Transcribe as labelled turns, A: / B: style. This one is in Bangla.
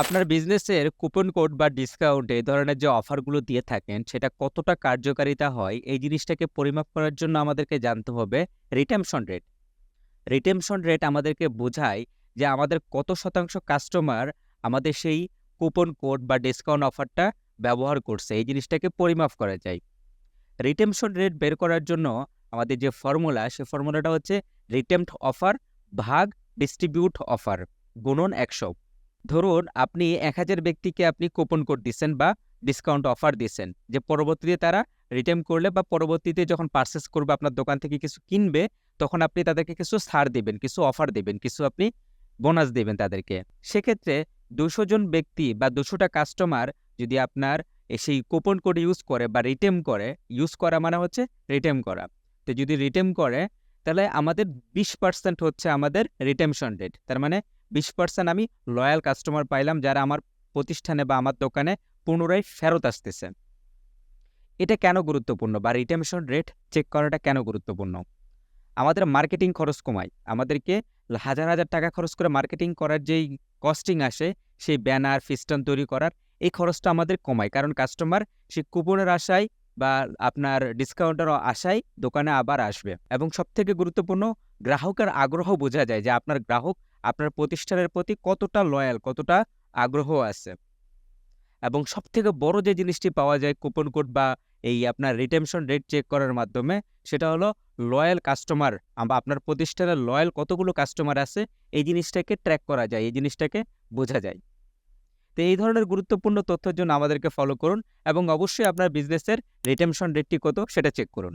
A: আপনার বিজনেসের কুপন কোড বা ডিসকাউন্ট এই ধরনের যে অফারগুলো দিয়ে থাকেন, সেটা কতটা কার্যকারিতা হয়? এই জিনিসটাকে পরিমাপ করার জন্য আমাদেরকে জানতে হবে রিটেমশন রেট। রিটেমশন রেট আমাদেরকে বোঝায় যে আমাদের কত শতাংশ কাস্টমার আমাদের সেই কুপন কোড বা ডিসকাউন্ট অফারটা ব্যবহার করছে। এই জিনিসটাকে পরিমাপ করা যায়। রিটেমশন রেট বের করার জন্য আমাদের যে ফর্মুলা, সে ফর্মুলাটা হচ্ছে রিটেম্পড অফার ভাগ ডিস্ট্রিবিউট অফার গুণন একশো। ধরুন আপনি এক হাজার ব্যক্তিকে আপনি কুপন কোড দিচ্ছেন বা ডিসকাউন্ট অফার দিচ্ছেন, যে পরবর্তীতে তারা রিটেম করলে বা পরবর্তীতে যখন পারচেস করবে আপনার দোকান থেকে কিছু কিনবে, তখন আপনি তাদেরকে কিছু ছাড় দেবেন, কিছু অফার দেবেন, কিছু আপনি বোনাস দেবেন তাদেরকে। সেক্ষেত্রে দুশো জন ব্যক্তি বা দুশোটা কাস্টমার যদি আপনার সেই কুপন কোড ইউজ করে বা রিটেম করে ইউজ করা মানে হচ্ছে রিটেম করা। তো যদি রিটেম করে তাহলে আমাদের বিশ পার্সেন্ট হচ্ছে আমাদের রিটেমশন রেট তার মানে বিশ পার্সেন্ট আমি লয়াল কাস্টমার পাইলাম যারা আমার প্রতিষ্ঠানে বা আমার দোকানে পুনরায় ফেরত আসতেছে। এটা কেন গুরুত্বপূর্ণ বা রিটেমশন রেট চেক করাটা কেন গুরুত্বপূর্ণ? আমাদের মার্কেটিং খরচ কমায়। আমাদেরকে হাজার হাজার টাকা খরচ করে মার্কেটিং করার যেই কস্টিং আসে, সেই ব্যানার ফিস্টন তৈরি করার, এই খরচটা আমাদের কমায়। কারণ কাস্টমার সে কুপনের আশায় বা আপনার ডিসকাউন্টের আশায় দোকানে আবার আসবে। এবং সবথেকে গুরুত্বপূর্ণ, গ্রাহকের আগ্রহ বোঝা যায় যে আপনার গ্রাহক আপনার প্রতিষ্ঠানের প্রতি কতটা লয়াল কতটা আগ্রহ আছে। এবং সবথেকে বড় যে জিনিসটি পাওয়া যায় কুপন কোড বা এই আপনার রিটেমশন রেট চেক করার মাধ্যমে, সেটা হলো লয়াল কাস্টমার বা আপনার প্রতিষ্ঠানের লয়াল কতগুলো কাস্টমার আছে, এই জিনিসটাকে ট্র্যাক করা যায়, এই জিনিসটাকে বোঝা যায়। তো এই ধরনের গুরুত্বপূর্ণ তথ্যের জন্য আমাদেরকে ফলো করুন এবং অবশ্যই আপনার বিজনেসের রিটেমশন রেটটি কত সেটা চেক করুন।